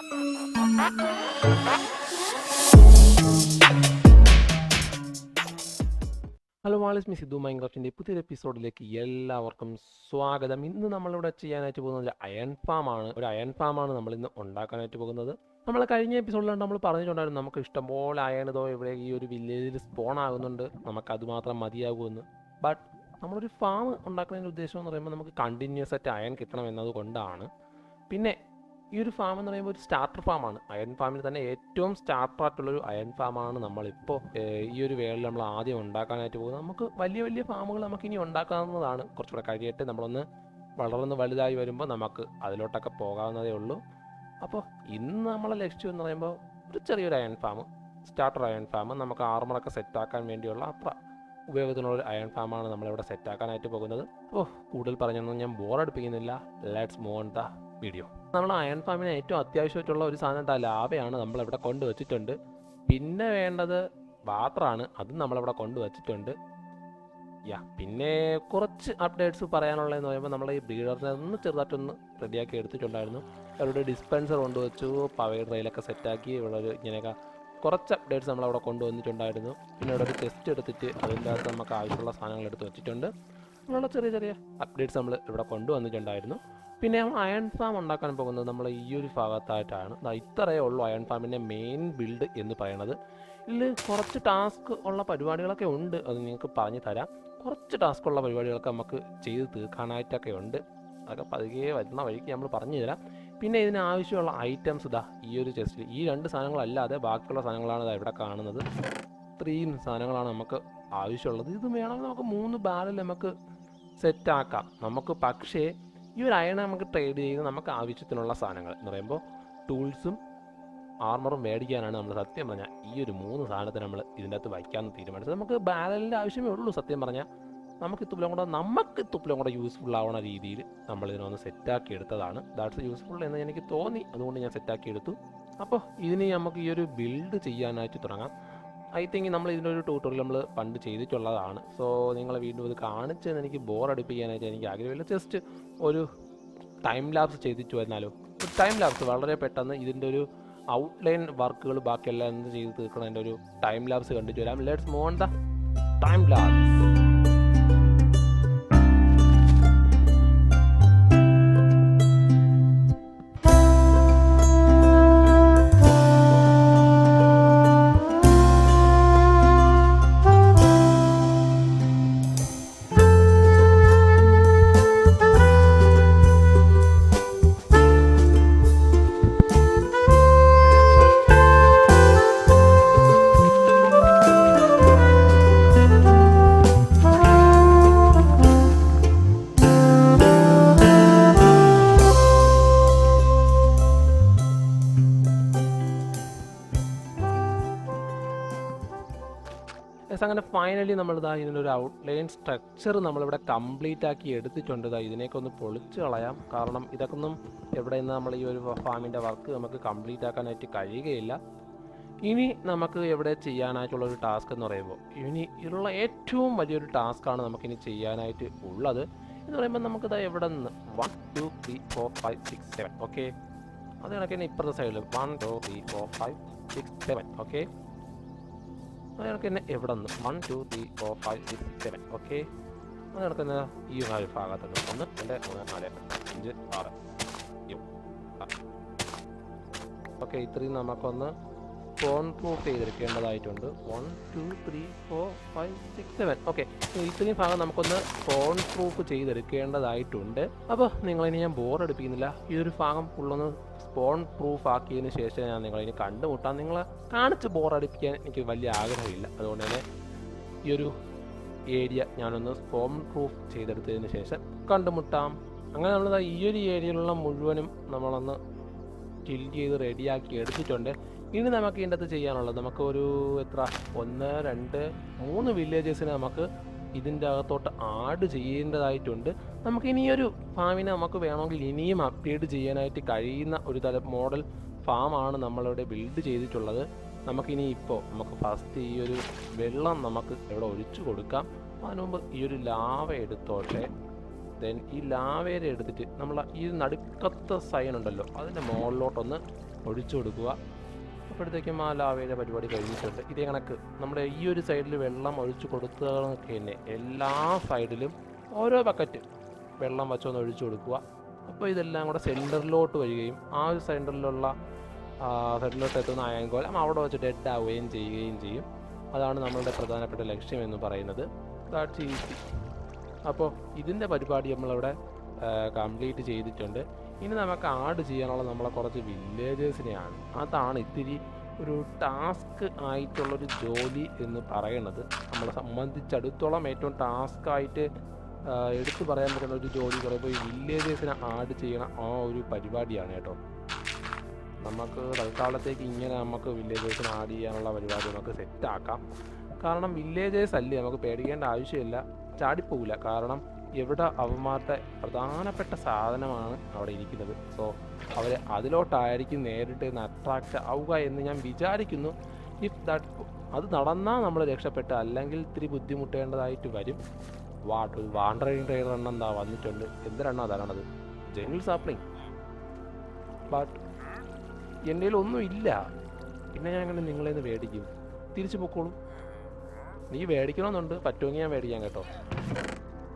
Hello മാളിസ് മിസ് സിദ്ധു മൈൻക്രാഫ്റ്റിന്റെ പുതിയൊരു എപ്പിസോഡിലേക്ക് എല്ലാവർക്കും സ്വാഗതം. ഇന്ന് നമ്മളിവിടെ ചെയ്യാനായിട്ട് പോകുന്നത് അയൺ ഫാം ആണ്. ഒരു അയൺ ഫാം ആണ് നമ്മൾ ഇന്ന് ഉണ്ടാക്കാനായിട്ട് പോകുന്നത്. നമ്മൾ കഴിഞ്ഞ എപ്പിസോഡിലാണ് നമ്മൾ പറഞ്ഞിട്ടുണ്ടായിരുന്നു നമുക്ക് ഇഷ്ടംപോലെ അയൺ ഇതോ ഇവിടെ ഈ ഒരു വില്ലേജിൽ സ്പോൺ ആകുന്നുണ്ട്. നമുക്ക് അതുമാത്രം മതിയാകുമെന്ന് ബട്ട് നമ്മളൊരു ഫാം ഉണ്ടാക്കുന്നതിന്റെ ഉദ്ദേശം എന്ന് പറയുമ്പോൾ നമുക്ക് കണ്ടിന്യൂസ് ആയിട്ട് അയൺ കിട്ടണം എന്നതുകൊണ്ടാണ്. പിന്നെ ഈ ഒരു ഫാം എന്ന് പറയുമ്പോൾ ഒരു സ്റ്റാർട്ടർ ഫാമാണ് അയൺ ഫാമിൽ തന്നെ ഏറ്റവും സ്റ്റാർട്ടർ ആയിട്ടുള്ളൊരു അയൺ ഫാമാണ് നമ്മളിപ്പോൾ ഈ ഒരു വേളിൽ നമ്മൾ ആദ്യം ഉണ്ടാക്കാനായിട്ട് പോകുന്നത്. നമുക്ക് വലിയ വലിയ ഫാമുകൾ നമുക്ക് ഇനി ഉണ്ടാക്കാവുന്നതാണ്. കുറച്ചുകൂടെ കഴിയട്ടെ നമ്മളൊന്ന് വളർന്ന് വലുതായി വരുമ്പോൾ നമുക്ക് അതിലോട്ടൊക്കെ പോകാവുന്നതേ ഉള്ളൂ. അപ്പോൾ ഇന്ന് നമ്മളെ ലക്ഷ്യം എന്ന് പറയുമ്പോൾ ഒരു ചെറിയൊരു iron farm starter iron farm നമുക്ക് ആർമറൊക്കെ സെറ്റാക്കാൻ വേണ്ടിയുള്ള അത്ര ഉപയോഗത്തിനുള്ള ഒരു അയൺ ഫാമാണ് നമ്മളിവിടെ സെറ്റാക്കാനായിട്ട് പോകുന്നത്. അപ്പോൾ കൂടുതൽ പറഞ്ഞൊന്നും ഞാൻ ബോറടിപ്പിക്കുന്നില്ല let's move on the. Video. നമ്മൾ അയൺ ഫാമിന് ഏറ്റവും അത്യാവശ്യമായിട്ടുള്ള ഒരു സാധനം എന്താ? ലാഭയാണ് നമ്മളിവിടെ കൊണ്ടുവച്ചിട്ടുണ്ട്. പിന്നെ വേണ്ടത് പാത്രമാണ് അതും നമ്മളിവിടെ കൊണ്ടുവച്ചിട്ടുണ്ട്. യാ പിന്നെ കുറച്ച് അപ്ഡേറ്റ്സ് പറയാനുള്ളതെന്ന് പറയുമ്പോൾ നമ്മൾ ഈ ബ്രീഡറിനെ ഒന്ന് ചെറുതായിട്ടൊന്ന് റെഡിയാക്കി എടുത്തിട്ടുണ്ടായിരുന്നു. അവരുടെ ഡിസ്പെൻസർ കൊണ്ടുവച്ചു പവർ റെയിലൊക്കെ സെറ്റാക്കി ഇവിടെ ഒരു ഇങ്ങനെയൊക്കെ കുറച്ച് അപ്ഡേറ്റ്സ് നമ്മളവിടെ കൊണ്ടുവന്നിട്ടുണ്ടായിരുന്നു. പിന്നെ ഇവിടെ ഒരു ടെസ്റ്റ് എടുത്തിട്ട് അതിന്റെ അകത്ത് നമുക്ക് ആവശ്യമുള്ള സാധനങ്ങൾ എടുത്ത് വെച്ചിട്ടുണ്ട്. അങ്ങനെയുള്ള ചെറിയ ചെറിയ അപ്ഡേറ്റ്സ് നമ്മൾ ഇവിടെ കൊണ്ടുവന്നിട്ടുണ്ടായിരുന്നു. പിന്നെ അയൺ ഫാം ഉണ്ടാക്കാൻ പോകുന്നത് നമ്മൾ ഈ ഒരു ഭാഗത്തായിട്ടാണ്. ഇത്രയേ ഉള്ളൂ അയൺ ഫാമിന്റെ മെയിൻ ബിൽഡ് എന്ന് പറയുന്നത് ഇതിൽ കുറച്ച് ടാസ്ക് ഉള്ള പരിപാടികളൊക്കെ ഉണ്ട്. അത് നിങ്ങൾക്ക് പറഞ്ഞു തരാം. കുറച്ച് ടാസ്ക് ഉള്ള പരിപാടികളൊക്കെ നമുക്ക് ചെയ്ത് തീർക്കാനായിട്ടൊക്കെ ഉണ്ട്. അതൊക്കെ പതുക്കെ വരുന്ന വഴിക്ക് നമ്മൾ പറഞ്ഞു തരാം. പിന്നെ ഇതിന് ആവശ്യമുള്ള ഐറ്റംസ് ഇതാ ഈ ഒരു ചെസ്റ്റിൽ ഈ രണ്ട് സാധനങ്ങളല്ലാതെ ബാക്കിയുള്ള സാധനങ്ങളാണ് ഇതാ ഇവിടെ കാണുന്നത്. ഇത്രയും സാധനങ്ങളാണ് നമുക്ക് ആവശ്യമുള്ളത്. ഇത് വേണമെങ്കിൽ നമുക്ക് മൂന്ന് ബാരൽ നമുക്ക് സെറ്റാക്കാം നമുക്ക് പക്ഷേ ഈ ഒരു അയൺ നമുക്ക് ട്രേഡ് ചെയ്ത് നമുക്ക് ആവശ്യത്തിനുള്ള സാധനങ്ങൾ എന്ന് പറയുമ്പോൾ ടൂൾസും ആർമറും മേടിക്കാനാണ് നമ്മൾ സത്യം പറഞ്ഞാൽ ഈ ഒരു മൂന്ന് സാധനത്തിന് നമ്മൾ ഇതിന്റെ അകത്ത് വയ്ക്കാമെന്ന് തീരുമാനിച്ചത്. നമുക്ക് ബാരലിന്റെ ആവശ്യമേ ഉള്ളൂ സത്യം പറഞ്ഞാൽ നമുക്ക് ഇത്തുപ്പിലും കൂടെ നമുക്ക് ഇത്തുപ്പിലും കൂടെ യൂസ്ഫുൾ ആവുന്ന രീതിയിൽ നമ്മൾ ഇതിനൊന്ന് സെറ്റാക്കി എടുത്തതാണ്. ദാറ്റ്സ് യൂസ്ഫുൾ എന്ന് എനിക്ക് തോന്നി. അതുകൊണ്ട് ഞാൻ സെറ്റാക്കി എടുത്തു. അപ്പോൾ ഇതിന് നമുക്ക് ഈ ഒരു ബിൽഡ് ചെയ്യാനായിട്ട് തുടങ്ങാം. ഐ തിങ്ക് നമ്മൾ ഇതിന്റെ ഒരു ട്യൂട്ടോറിയൽ നമ്മൾ പണ്ട് ചെയ്തിട്ടുള്ളതാണ്. സോ നിങ്ങളെ വീണ്ടും ഇത് കാണിച്ച് എനിക്ക് ബോർ അടുപ്പിക്കാനായിട്ട് എനിക്ക് ആഗ്രഹമില്ല. ജസ്റ്റ് ഒരു ടൈം ലാപ്സ് ചെയ്തിട്ട് വന്നാലോ. ടൈം ലാപ്സ് വളരെ പെട്ടെന്ന് ഇതിന്റെ ഒരു ഔട്ട്ലൈൻ വർക്കുകൾ ബാക്കിയെല്ലാം എന്ത് ചെയ്ത് തീർക്കണം എന്റെ ഒരു ടൈം ലാപ്സ് കണ്ടിട്ട് വരാം. Let's move the time lapse yes അങ്ങനെ ഫൈനലി നമ്മൾ ഇതാ ഇതിനൊരു ഔട്ട്ലൈൻ സ്ട്രക്ചർ നമ്മളിവിടെ കംപ്ലീറ്റ് ആക്കി എടുത്തിട്ടുണ്ട്. ഇതാ ഇതിനെയൊക്കെ ഒന്ന് പൊളിച്ച് കളയാം. കാരണം ഇതൊക്കെ ഒന്നും എവിടെ നിന്ന് നമ്മൾ ഈ ഒരു ഫാമിന്റെ വർക്ക് നമുക്ക് കംപ്ലീറ്റ് ആക്കാനായിട്ട് കഴിയുകയില്ല. ഇനി നമുക്ക് എവിടെ ചെയ്യാനായിട്ടുള്ള ഒരു ടാസ്ക് എന്ന് പറയുമ്പോൾ ഇനി ഉള്ള ഏറ്റവും വലിയൊരു ടാസ്ക്കാണ് നമുക്കിനി ചെയ്യാനായിട്ട് ഉള്ളത്. എന്ന് പറയുമ്പോൾ നമുക്കിത് എവിടെ നിന്ന്? One two three four five six seven okay അത് കണക്കിന് ഇപ്പുറത്തെ സൈഡിൽ one two three four five six seven okay കണക്ക് തന്നെ എവിടെ നിന്ന് one two three four five six seven okay അങ്ങനെ നടക്കുന്ന ഈ നാല് ഭാഗത്ത് നിന്ന് ഒന്ന് രണ്ട് മൂന്ന് നാല് അഞ്ച് ആറ്. ഓക്കെ ഇത്രയും നമുക്കൊന്ന് phone proof ചെയ്തെടുക്കേണ്ടതായിട്ടുണ്ട്. One two three four five six seven okay ഇത്രയും ഭാഗം നമുക്കൊന്ന് ഫോൺ പ്രൂഫ് ചെയ്തെടുക്കേണ്ടതായിട്ടുണ്ട്. അപ്പോൾ നിങ്ങളിനി ഞാൻ ബോർ എടുപ്പിക്കുന്നില്ല ഈ ഒരു ഭാഗം ഫുള്ളൊന്ന് സ്പോൺ പ്രൂഫ് ആക്കിയതിന് ശേഷം ഞാൻ നിങ്ങളിനി കണ്ടുമുട്ടാം. നിങ്ങളെ കാണിച്ച് ബോർ അടുപ്പിക്കാൻ എനിക്ക് വലിയ ആഗ്രഹമില്ല. അതുകൊണ്ട് തന്നെ ഈ ഒരു ഏരിയ ഞാനൊന്ന് സ്പോൺ പ്രൂഫ് ചെയ്തെടുത്തതിന് ശേഷം കണ്ടുമുട്ടാം. അങ്ങനെ നമ്മൾ ഈ ഒരു ഏരിയയിലുള്ള മുഴുവനും നമ്മളൊന്ന് ചിൽ ചെയ്ത് റെഡിയാക്കി എടുത്തിട്ടുണ്ട്. ഇനി നമുക്ക് ഇതിന്റെ അകത്ത് ചെയ്യാനുള്ളത് നമുക്ക് ഒരു എത്ര? ഒന്ന് രണ്ട് മൂന്ന് വില്ലേജസിനെ നമുക്ക് ഇതിന്റെ അകത്തോട്ട് ആഡ് ചെയ്യേണ്ടതായിട്ടുണ്ട്. നമുക്ക് ഇനി ഒരു ഫാമിനെ നമുക്ക് വേണമെങ്കിൽ ഇനിയും അപ്ഗ്രേഡ് ചെയ്യാനായിട്ട് കഴിയുന്ന ഒരു തല മോഡൽ ഫാമാണ് നമ്മളിവിടെ ബിൽഡ് ചെയ്തിട്ടുള്ളത്. നമുക്കിനി ഇപ്പോൾ നമുക്ക് ഫസ്റ്റ് ഈ ഒരു വെള്ളം നമുക്ക് ഇവിടെ ഒഴിച്ചു കൊടുക്കാം. അതിനു മുമ്പ് ഈ ഒരു ലാവ എടുത്തോട്ടെ. ദെൻ ഈ ലാവേരെ എടുത്തിട്ട് നമ്മൾ ഈ നടുക്കത്തെ സൈൻ ഉണ്ടല്ലോ അതിന്റെ മുകളിലോട്ടൊന്ന് ഒഴിച്ചു കൊടുക്കുക. അപ്പോഴത്തേക്കും ആ ലാവയുടെ പരിപാടി കഴിഞ്ഞിട്ടുണ്ട്. ഇതേ കണക്ക്. നമ്മുടെ ഈ ഒരു സൈഡിൽ വെള്ളം ഒഴിച്ചു കൊടുത്തതൊക്കെ തന്നെ. എല്ലാ സൈഡിലും ഓരോ ബക്കറ്റ് വെള്ളം വച്ചൊന്ന് ഒഴിച്ചു കൊടുക്കുക. അപ്പോൾ ഇതെല്ലാം കൂടെ സെന്ററിലോട്ട് വരികയും ആ ഒരു സെന്ററിലുള്ള സെന്ററിലോട്ട് എത്തുന്ന അയങ്കോലം അവിടെ വെച്ച് ഡെഡ് ആവുകയും ചെയ്യുകയും ചെയ്യും. അതാണ് നമ്മളുടെ പ്രധാനപ്പെട്ട ലക്ഷ്യം എന്ന് പറയുന്നത്. ദാറ്റ്സ് ഈസി അപ്പോൾ ഇതിന്റെ പരിപാടി നമ്മളവിടെ കംപ്ലീറ്റ് ചെയ്തിട്ടുണ്ട്. ഇനി നമുക്ക് ആഡ് ചെയ്യാനുള്ള നമ്മളെ കുറച്ച് വില്ലേജേഴ്സിനെയാണ് അതാണ് ഇത്തിരി ഒരു ടാസ്ക് ആയിട്ടുള്ളൊരു ജോലി എന്ന് പറയുന്നത്. നമ്മളെ സംബന്ധിച്ചിടത്തോളം ഏറ്റവും ടാസ്ക് ആയിട്ട് എടുത്തു പറയാൻ പറ്റുന്ന ഒരു ജോലി പറയുമ്പോൾ ഈ വില്ലേജേഴ്സിനെ ആഡ് ചെയ്യണ ആ ഒരു പരിപാടിയാണ് കേട്ടോ. നമുക്ക് തൽക്കാലത്തേക്ക് ഇങ്ങനെ നമുക്ക് വില്ലേജേഴ്സിനെ ആഡ് ചെയ്യാനുള്ള പരിപാടി നമുക്ക് സെറ്റാക്കാം കാരണം വില്ലേജേഴ്സ് അല്ലേ നമുക്ക് പേടിക്കേണ്ട ആവശ്യമില്ല. ചാടിപ്പോകില്ല കാരണം എവിടെ അവന്മാരുടെ പ്രധാനപ്പെട്ട സാധനമാണ് അവിടെ ഇരിക്കുന്നത്. സോ അവർ അതിലോട്ടായിരിക്കും നേരിട്ട് അട്രാക്റ്റ് ആവുക എന്ന് ഞാൻ വിചാരിക്കുന്നു. ഇഫ് ദാറ്റ് അത് നടന്നാൽ നമ്മൾ രക്ഷപ്പെട്ട് അല്ലെങ്കിൽ ഇത്തിരി ബുദ്ധിമുട്ടേണ്ടതായിട്ട് വരും. വാട്ട് ഒരു വാണ്ടറിങ് ട്രെയിനർ എണ്ണം എന്താ വന്നിട്ടുണ്ട്. എന്തിനെണ്ണ അതാണത്? ജംഗിൾ സാപ്ലിങ് ബട്ട് എന്റെ ഒന്നും ഇല്ല. പിന്നെ ഞാൻ അങ്ങനെ നിങ്ങളെ നിന്ന് മേടിക്കും? തിരിച്ചു പൊക്കോളൂ. നീ മേടിക്കണമെന്നുണ്ട്. പറ്റുമെങ്കിൽ ഞാൻ മേടിക്കാം കേട്ടോ.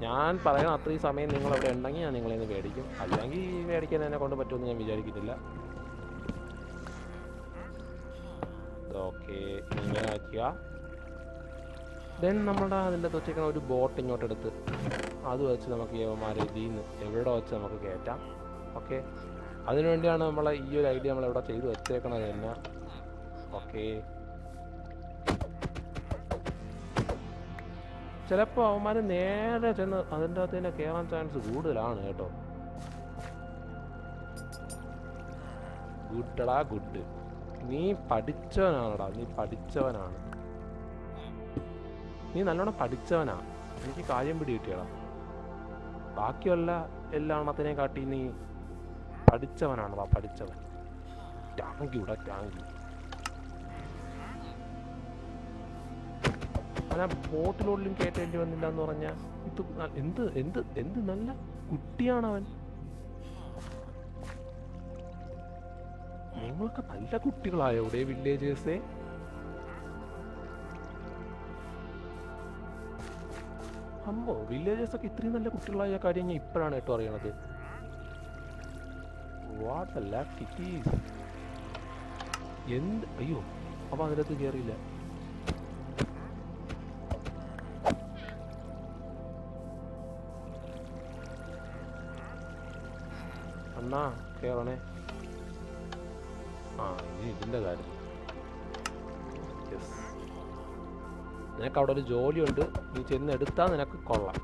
ഞാൻ പറയണ അത്രയും സമയം നിങ്ങൾ അവിടെ ഉണ്ടെങ്കിൽ ഞാൻ നിങ്ങളെ നിന്ന് മേടിക്കും. അല്ലെങ്കിൽ മേടിക്കാൻ എന്നെ കൊണ്ട് പറ്റുമെന്ന് ഞാൻ വിചാരിക്കുന്നില്ല. ഓക്കെ ഇങ്ങനെ ആക്കുക. ദെൻ നമ്മുടെ അതിന്റെ തൊച്ചേക്കണ ഒരു ബോട്ട് ഇങ്ങോട്ട് എടുത്ത് അത് വെച്ച് നമുക്ക് യവന്മാരെ ഇതിൽ നിന്ന് എവിടെ വെച്ച് നമുക്ക് കയറ്റാം. ഓക്കെ അതിനുവേണ്ടിയാണ് നമ്മളെ ഈ ഒരു ഐഡിയ നമ്മൾ എവിടെ ചെയ്ത് വെച്ചേക്കണത് തന്നെ. ഓക്കെ ചിലപ്പോൾ അവന്മാർ നേരെ ചെന്ന് അതിന്റെ അകത്ത് തന്നെ കയറാൻ ചാൻസ് കൂടുതലാണ് കേട്ടോ. ഗുഡടാ ഗുഡ്. നീ പഠിച്ചവനാണടാ നീ പഠിച്ചവനാണ്. നീ നല്ലോണം പഠിച്ചവനാ. എനിക്ക് കാര്യം പിടി കിട്ടിയടാ ബാക്കിയുള്ള എല്ലാ എണ്ണത്തിനെ കാട്ടി നീ പഠിച്ചവനാണടാ പഠിച്ചവൻ. ടാങ്ക് ഇവിടെ ടാങ്ക് അവൻ ബോട്ടിലോട്ടിലും കയറ്റേണ്ടി വന്നില്ല എന്ന് പറഞ്ഞാൽ ഇത് എന്ത് എന്ത് എന്ത് നല്ല കുട്ടിയാണ് അവൻ നിങ്ങളൊക്കെ നല്ല കുട്ടികളായ ഇവിടെ വില്ലേജേഴ്സേ അമ്മോ വില്ലേജേഴ്സ് ഒക്കെ ഇത്രയും നല്ല കുട്ടികളായ കാര്യം ഞാൻ ഇപ്പോഴാണ് കേട്ടോ അറിയണത്. വാട്ട് എന്ത് അയ്യോ അപ്പൊ അതിനകത്ത് കയറിയില്ല അണ്ണാ കേറണേ? ആ ഇനി ഇതിന്റെ കാര്യം. നിനക്ക് അവിടെ ഒരു ജോലിയുണ്ട് നീ ചെന്ന് എടുത്താൽ നിനക്ക് കൊള്ളാം.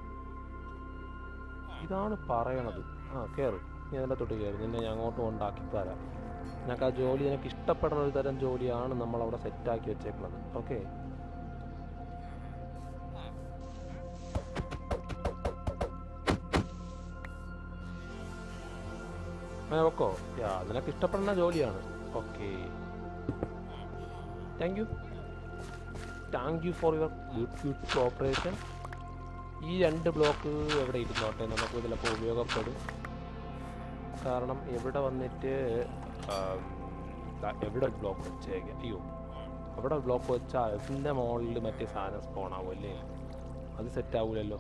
ഇതാണ് പറയണത്. ആ കയറി നീ അതിന്റെ തൊട്ട് കയറി നിന്നെ ഞാൻ അങ്ങോട്ട് കൊണ്ടാക്കി തരാം. നിനക്ക് ആ ജോലി നിനക്ക് ഇഷ്ടപ്പെടുന്ന ഒരു തരം ജോലിയാണ് നമ്മൾ അവിടെ സെറ്റാക്കി വെച്ചേക്കുന്നത് ഓക്കെ അങ്ങനെ യാ നിനക്ക് ഇഷ്ടപ്പെടുന്ന ജോലിയാണ്. Okay. Thank you thank you for your good cooperation ഈ രണ്ട് ബ്ലോക്ക് എവിടെ ഇരുന്നോട്ടെ? നമുക്ക് ചിലപ്പോൾ ഉപയോഗപ്പെടും. കാരണം എവിടെ വന്നിട്ട് എവിടെ ബ്ലോക്ക് വെച്ചേക്കാം അയ്യോ. അവിടെ ബ്ലോക്ക് വെച്ചാൽ അതിന്റെ മുകളിൽ മറ്റേ സാധനം സ്പോൺ ആവും അല്ലേ? അത് സെറ്റ് ആവൂലല്ലോ.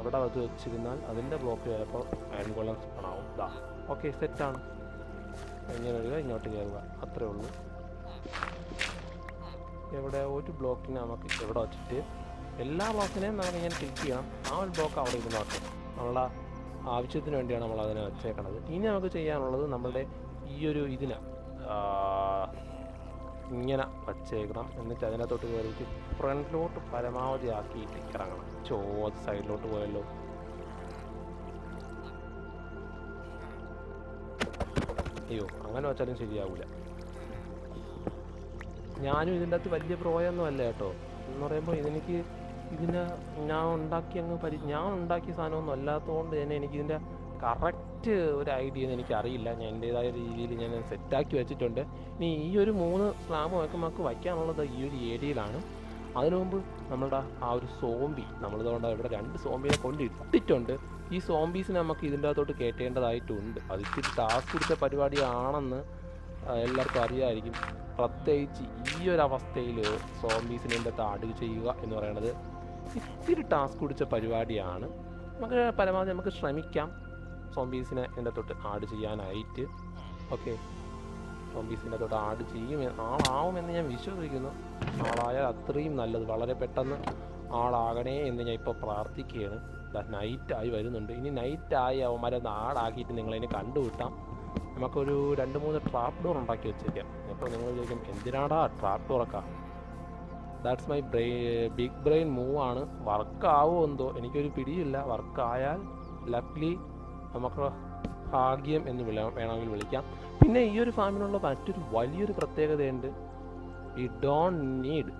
അവിടെ അത് വെച്ചിരുന്നാൽ അതിന്റെ ബ്ലോക്ക് ചിലപ്പോൾ അയൺ കൊല്ലം സ്പോൺ ഇതാ ഓക്കെ സെറ്റാണ്. ഇങ്ങനെ വരിക ഇങ്ങോട്ട് കയറുക. അത്രേ ഉള്ളൂ. ഇവിടെ ഒരു ബ്ലോക്കിന് നമുക്ക് ഇവിടെ വെച്ചിട്ട് എല്ലാ ബ്ലോക്കിനെയും നമുക്ക് ഇങ്ങനെ ക്ലിക്ക് ചെയ്യണം. ആ ഒരു ബ്ലോക്ക് അവിടെ ഇരുന്ന് നോക്കണം നമ്മളുടെ ആവശ്യത്തിന് വേണ്ടിയാണ് നമ്മൾ അതിനെ വെച്ചേക്കണത്. ഇനി നമുക്ക് ചെയ്യാനുള്ളത് നമ്മളുടെ ഈ ഒരു ഇതിനെ ഇങ്ങനെ വച്ചേക്കണം. എന്നിട്ട് അതിനകത്തോട്ട് കയറിയിട്ട് ഫ്രണ്ടിലോട്ട് പരമാവധി ആക്കിയിട്ട് ഇറങ്ങണം. ചോ സൈഡിലോട്ട് പോയല്ലോ. അയ്യോ അങ്ങനെ വെച്ചാലും ശരിയാവില്ല ഞാനും ഇതിന്റെ അകത്ത് വലിയ പ്രോയൊന്നും അല്ല കേട്ടോ. എന്ന് പറയുമ്പോൾ ഇതെനിക്ക് ഇതിനെ ഞാൻ ഉണ്ടാക്കി അങ്ങ് പരി ഞാൻ ഉണ്ടാക്കിയ സാധനമൊന്നും അല്ലാത്തതുകൊണ്ട് തന്നെ എനിക്കിതിന്റെ കറക്റ്റ് ഒരു ഐഡിയ ഒന്നും എനിക്കറിയില്ല. ഞാൻ എന്റെതായ രീതിയിൽ ഞാൻ സെറ്റാക്കി വെച്ചിട്ടുണ്ട്. ഇനി ഈ ഒരു മൂന്ന് സ്ലാബ് വയ്ക്കുമ്പോൾ വയ്ക്കാനുള്ളത് ഈ ഒരു ഏരിയയിലാണ്. അതിനു മുമ്പ് നമ്മളുടെ ആ ഒരു സോംബി നമ്മൾ നമ്മളിതുകൊണ്ട് ഇവിടെ രണ്ട് സോംബിയെ കൊണ്ട് ഇട്ടിട്ടുണ്ട്. ഈ സോംബീസിനെ നമുക്ക് ഇതിന്റെ അകത്തോട്ട് കയറ്റേണ്ടതായിട്ടുണ്ട് അത് ഇച്ചിരി ടാസ്ക് പിടിച്ച പരിപാടിയാണെന്ന് എല്ലാവർക്കും അറിയാമായിരിക്കും പ്രത്യേകിച്ച് ഈ ഒരു അവസ്ഥയിൽ സോംബീസിനെ എന്റെ താടുക ചെയ്യുക എന്ന് പറയുന്നത് ഇത്തിരി ടാസ്ക് പിടിച്ച പരിപാടിയാണ്. നമുക്ക് പരമാവധി നമുക്ക് ശ്രമിക്കാം സോംബീസിനെ എന്റെ തൊട്ട് ആഡ് ചെയ്യാനായിട്ട്. ഓക്കെ സോംബീസിന്റെ തൊട്ട് ആഡ് ചെയ്യും ആളാവുമെന്ന് ഞാൻ വിശ്വസിക്കുന്നു. ആളായാൽ അത്രയും നല്ലത്. വളരെ പെട്ടെന്ന് ആളാകണേ എന്ന് ഞാൻ ഇപ്പോൾ പ്രാർത്ഥിക്കുകയാണ്. നൈറ്റായി വരുന്നുണ്ട്. ഇനി നൈറ്റായി അവന്മാരെ ആടാക്കിയിട്ട് നിങ്ങളതിനെ കണ്ടുവിട്ടാം നമുക്കൊരു രണ്ട് മൂന്ന് ട്രാപ്പ് ഡോർ ഉണ്ടാക്കി വെച്ചേക്കാം. അപ്പോൾ നിങ്ങൾ ചോദിക്കും എന്തിനാടാ ട്രാപ്പ് ഡോറൊക്കെ that's my brain big brain move ആണ്. വർക്ക് ആവുമോ എന്തോ? എനിക്കൊരു പിടിയില്ല. വർക്ക് ആയാൽ ലക്ലി നമുക്ക് ഭാഗ്യം എന്ന് വിള വേണമെങ്കിൽ വിളിക്കാം. പിന്നെ ഈ ഒരു ഫാമിനുള്ള മറ്റൊരു വലിയൊരു പ്രത്യേകതയുണ്ട്. ഈ ഡോൺ നീഡ്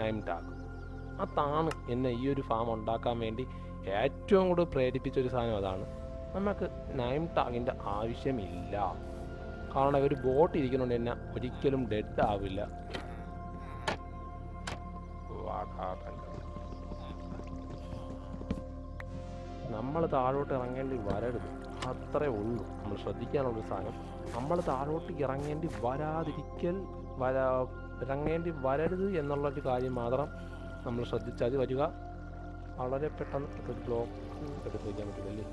നൈം ടാഗ് അതാണ് എന്നെ ഈ ഒരു ഫാം ഉണ്ടാക്കാൻ വേണ്ടി ഏറ്റവും കൂടുതൽ പ്രേരിപ്പിച്ച ഒരു സാധനം അതാണ്. നമുക്ക് നൈം ടാഗിന്റെ ആവശ്യമില്ല. കാരണം ഒരു ബോട്ട് ഇരിക്കുന്നുണ്ട് എന്നെ ഒരിക്കലും ഡെഡ് ആവില്ല. നമ്മൾ താഴോട്ട് ഇറങ്ങേണ്ടി വരരുത്. അത്രേ ഉള്ളൂ. നമ്മൾ ശ്രദ്ധിക്കാനുള്ള സാധനം. നമ്മൾ താഴോട്ട് ഇറങ്ങേണ്ടി വരാതിരിക്കൽ വരാ ഇറങ്ങേണ്ടി വരരുത് എന്നുള്ള ഒരു കാര്യം മാത്രം നമ്മൾ ശ്രദ്ധിച്ചാൽ വരിക. വളരെ പെട്ടെന്ന് ഒരു ബ്ലോക്ക് എടുത്ത് വയ്ക്കാൻ പറ്റില്ലല്ലേ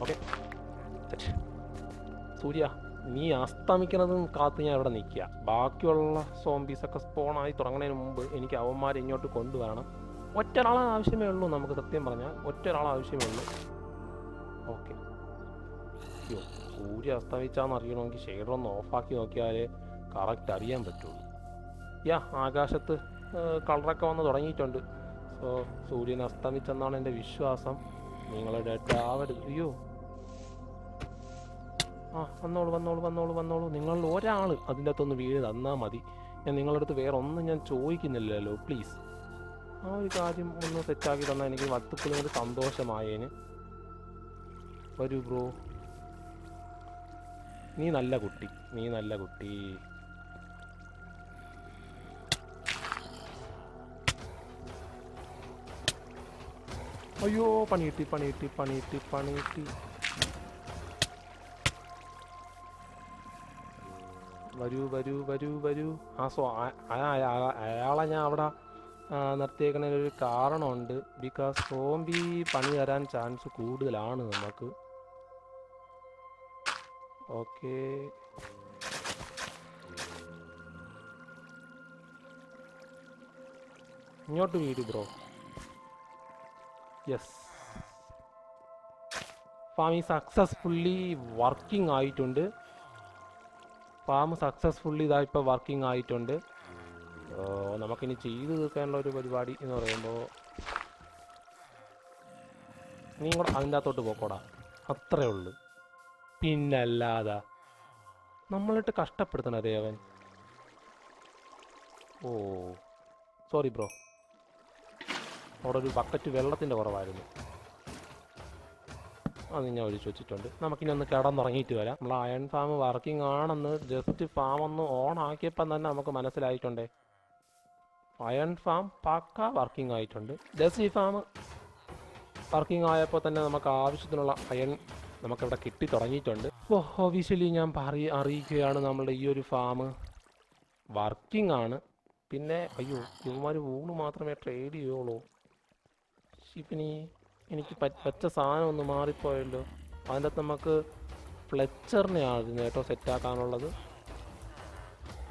ഓക്കെ. സൂര്യ നീ അസ്തമിക്കുന്നതും കാത്ത് ഞാൻ ഇവിടെ നിൽക്കുക. ബാക്കിയുള്ള സോംബീസൊക്കെ സ്പോണായി തുടങ്ങുന്നതിന് മുമ്പ് എനിക്ക് അവന്മാരെ ഇങ്ങോട്ട് കൊണ്ടുവരണം. ഒറ്റ ആവശ്യമേ ഉള്ളൂ നമുക്ക് സത്യം പറഞ്ഞാൽ. ഒറ്റ ആവശ്യമേ ഉള്ളൂ. ഓക്കെ. അയ്യോ സൂര്യ അസ്തമിച്ചാന്ന് അറിയണമെങ്കിൽ ഷെയ്ഡർ ഒന്ന് ഓഫാക്കി നോക്കിയാലേ കറക്റ്റ് അറിയാൻ പറ്റുള്ളൂ. യാ ആകാശത്ത് കളറൊക്കെ വന്ന് തുടങ്ങിയിട്ടുണ്ട്. സോ സൂര്യൻ അസ്തമിച്ചെന്നാണ് എന്റെ വിശ്വാസം. നിങ്ങളുടെ ആവരുത് അയ്യോ. ആ വന്നോളൂ വന്നോളൂ വന്നോളൂ വന്നോളൂ. നിങ്ങളിൽ ഒരാൾ അതിന്റെ അകത്തൊന്ന് വീട് തന്നാൽ മതി. ഞാൻ നിങ്ങളുടെ അടുത്ത് വേറെ ഒന്നും ഞാൻ ചോദിക്കുന്നില്ലല്ലോ പ്ലീസ് ആ ഒരു കാര്യം ഒന്ന് സെറ്റാക്കി തന്നാൽ എനിക്ക് വത്തുക്കളിൽ ഒരു സന്തോഷമായേന്. വരൂ ബ്രോ. നീ നല്ല കുട്ടി. നീ നല്ല കുട്ടി. അയ്യോ പണി കിട്ടി പണി കിട്ടി പണി കിട്ടി പണി കിട്ടി വരൂ വരൂ വരൂ വരൂ. ആ സോ അയാളെ ഞാൻ അവിടെ ആ, നിർത്തിയേക്കുന്നതിന് ഒരു കാരണമുണ്ട്. ബിക്കോസ് സോംബി പണി തരാൻ ചാൻസ് കൂടുതലാണ് നമുക്ക്. ഓക്കെ ഇങ്ങോട്ട് വീട് bro yes farm successfully working ആയിട്ടുണ്ട്. ഫാം സക്സസ്ഫുള്ളി ഇതാ ഇപ്പോൾ വർക്കിംഗ് ആയിട്ടുണ്ട്. ഓ, നമുക്കിനി ചെയ്തു തീർക്കാനുള്ള ഒരു പരിപാടി എന്ന് പറയുമ്പോൾ നീ കൂടെ അതിന്റെ അകത്തോട്ട് പോക്കോടാ. അത്രേ ഉള്ളു. പിന്നല്ലാതെ നമ്മളിട്ട് കഷ്ടപ്പെടുത്തണ ദേവൻ ഓ സോറി ബ്രോ അവിടെ ഒരു ബക്കറ്റ് വെള്ളത്തിന്റെ കുറവായിരുന്നു. അത് ഞാൻ ഒഴിച്ചു വെച്ചിട്ടുണ്ട്. നമുക്കിനി ഒന്ന് കിടന്നുറങ്ങിയിട്ട് വരാം. നമ്മൾ അയൺ ഫാം വർക്കിംഗ് ആണെന്ന് ജസ്റ്റ് ഫാം ഒന്ന് ഓൺ ആക്കിയപ്പം തന്നെ നമുക്ക് മനസ്സിലായിട്ടുണ്ടേ. അയൺ ഫാം പക്ക വർക്കിംഗ് ആയിട്ടുണ്ട്. ഈ ഫാം വർക്കിംഗ് ആയപ്പോൾ തന്നെ നമുക്ക് ആവശ്യത്തിനുള്ള അയൺ നമുക്കിവിടെ കിട്ടി തുടങ്ങിയിട്ടുണ്ട്. ഓ ഒഫീഷ്യലി ഞാൻ പറയ അറിയിക്കുകയാണ് നമ്മളുടെ ഈ ഒരു ഫാം വർക്കിംഗ് ആണ്. പിന്നെ അയ്യോ ഇവന്മാർ ഊണ് മാത്രമേ ട്രേഡ് ചെയ്യുള്ളൂ. ഷിപ്പിനി എനിക്ക് പറ്റ- സാധനം ഒന്ന് മാറിപ്പോയല്ലോ. അതിന്റെ അകത്ത് നമുക്ക് ഫ്ലെച്ചറിനെയാണ് കേട്ടോ സെറ്റാക്കാനുള്ളത്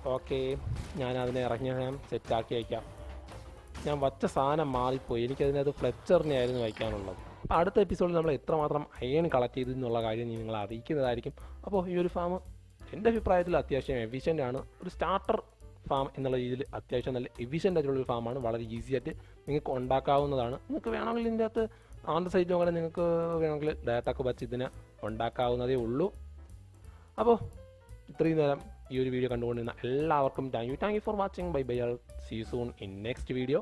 ഓക്കെ ഞാൻ അതിനെ ഇറങ്ങി ഞാൻ സെറ്റാക്കി വയ്ക്കാം. ഞാൻ വച്ച സാധനം മാറിപ്പോയി. എനിക്കതിനകത്ത് ഫ്ലെക്ചറിനെ ആയിരുന്നു വയ്ക്കാനുള്ളത്. അപ്പോൾ അടുത്ത എപ്പിസോഡിൽ നമ്മൾ എത്രമാത്രം അയൺ കളക്ട് ചെയ്തു എന്നുള്ള കാര്യം ഞാൻ നിങ്ങളെ അറിയിക്കുന്നതായിരിക്കും. അപ്പോൾ ഈ ഒരു ഫാം എന്റെ അഭിപ്രായത്തിൽ അത്യാവശ്യം എഫിഷ്യന്റ് ആണ്. ഒരു സ്റ്റാർട്ടർ ഫാം എന്നുള്ള രീതിയിൽ അത്യാവശ്യം നല്ല എഫിഷ്യന്റ് ആയിട്ടുള്ള ഒരു ഫാമാണ് വളരെ ഈസി ആയിട്ട് നിങ്ങൾക്ക് ഉണ്ടാക്കാവുന്നതാണ്. നിങ്ങൾക്ക് വേണമെങ്കിൽ ഇതിന്റെ അകത്ത് ആണ്ട സൈറ്റ് നോക്കാൻ നിങ്ങൾക്ക് വേണമെങ്കിൽ ഡാറ്റ ഒക്കെ വച്ച് ഇതിനെ ഉണ്ടാക്കാവുന്നതേ ഉള്ളൂ. അപ്പോൾ ഇത്രയും നേരം ഈ ഒരു വീഡിയോ കണ്ടുകൊണ്ടിരുന്ന എല്ലാവർക്കും thank you thank you for watching bye bye all see soon in next video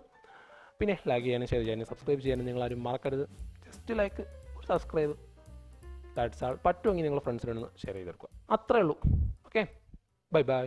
പിന്നെ ലൈക്ക് ചെയ്യാനും ഷെയർ ചെയ്യാനും സബ്സ്ക്രൈബ് ചെയ്യാനും നിങ്ങളാരും മറക്കരുത്. Just like subscribe that's all പറ്റുമെങ്കിൽ നിങ്ങൾ ഫ്രണ്ട്സിനൊന്ന് ഷെയർ ചെയ്തെടുക്കുക. അത്രേ ഉള്ളൂ. Okay bye bye